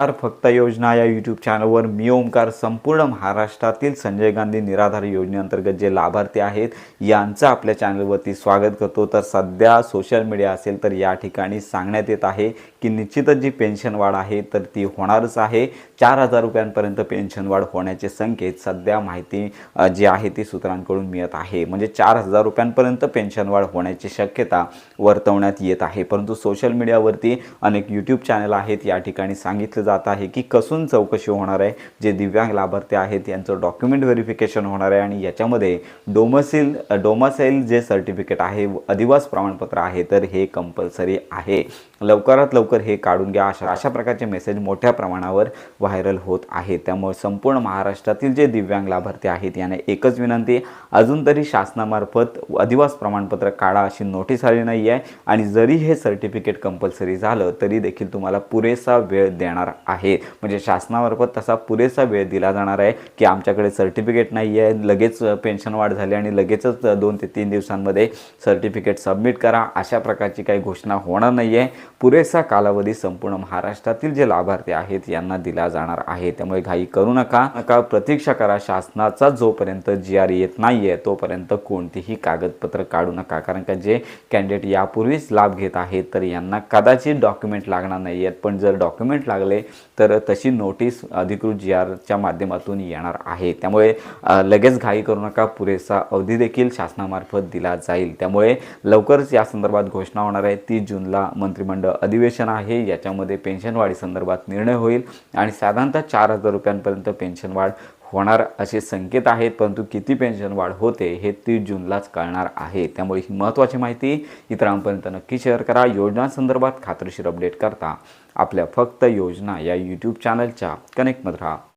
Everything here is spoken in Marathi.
नमस्कार फक्त योजना या यूट्यूब चॅनलवर मी ओमकार संपूर्ण महाराष्ट्रातील संजय गांधी निराधार योजनेअंतर्गत जे लाभार्थी आहेत यांचं आपल्या चॅनलवरती स्वागत करतो. तर सध्या सोशल मीडिया असेल तर या ठिकाणी सांगण्यात येत आहे की निश्चितच जी पेन्शन वाढ आहे तर ती होणारच आहे. चार हजार रुपयांपर्यंत पेन्शन वाढ होण्याचे संकेत सध्या माहिती जी आहे ती सूत्रांकडून मिळत आहे. म्हणजे चार हजार रुपयांपर्यंत पेन्शन वाढ होण्याची शक्यता वर्तवण्यात येत आहे. परंतु सोशल मीडियावरती अनेक यूट्यूब चॅनल आहेत या ठिकाणी सांगितलं जात आहे की कसून चौकशी होणार आहे जे दिव्यांग लाभार्थी आहेत यांचं डॉक्युमेंट व्हेरिफिकेशन होणार आहे आणि याच्यामध्ये डोमसिल डोमासेल जे सर्टिफिकेट आहे अधिवास प्रमाणपत्र आहे तर हे कंपल्सरी आहे. लवकरात लवकर हे काढून घ्या. अशा अशा प्रकारचे मेसेज मोठ्या प्रमाणावर व्हायरल होत आहे. त्यामुळे संपूर्ण महाराष्ट्रातील जे दिव्यांग लाभार्थी आहेत यांना एकच विनंती अजून तरी शासनामार्फत अधिवास प्रमाणपत्र काढा अशी नोटीस आली नाही आहे आणि जरी हे सर्टिफिकेट कंपल्सरी झालं तरी देखील तुम्हाला पुरेसा वेळ देणार आहे. म्हणजे शासनामार्फत तसा पुरेसा वेळ दिला जाणार आहे की आमच्याकडे सर्टिफिकेट नाही आहे लगेच पेन्शन वाढ झाली आणि लगेचच दोन ते तीन दिवसांमध्ये सर्टिफिकेट सबमिट करा. अशा प्रकारची काही घोषणा होणार नाही आहे पुरेसा कालावधी संपूर्ण महाराष्ट्रातील जे लाभार्थी आहेत यांना दिला जाणार आहे. त्यामुळे घाई करू नका. नका. प्रतीक्षा करा. शासनाचा जोपर्यंत जी आर येत नाही आहे तोपर्यंत कोणतीही कागदपत्र काढू नका. कारण का जे कॅन्डिडेट यापूर्वीच लाभ घेत आहेत तर यांना कदाचित डॉक्युमेंट लागणार नाही आहेत पण जर डॉक्युमेंट लागले तर तशी नोटीस अधिकृत जी आरच्या माध्यमातून येणार आहे. त्यामुळे लगेच घाई करू नका. पुरेसा अवधी देखील शासनामार्फत दिला जाईल. त्यामुळे लवकरच या संदर्भात घोषणा होणार आहे. तीस जूनला मंत्रिमंडळ अधिवेशन आहे. याच्यामध्ये पेन्शन संदर्भात निर्णय होईल आणि साधारणतः चार हजार रुपयांपर्यंत पेन्शन वाढ होणार असे संकेत आहेत परंतु किती पेन्शन वाढ होते हे तीस जूनलाच कळणार आहे. त्यामुळे ही महत्त्वाची माहिती इतरांपर्यंत नक्की शेअर करा. योजनांसंदर्भात खात्रीशीर अपडेट करता आपल्या फक्त योजना या यूट्यूब चॅनलच्या कनेक्टमध्ये राहा.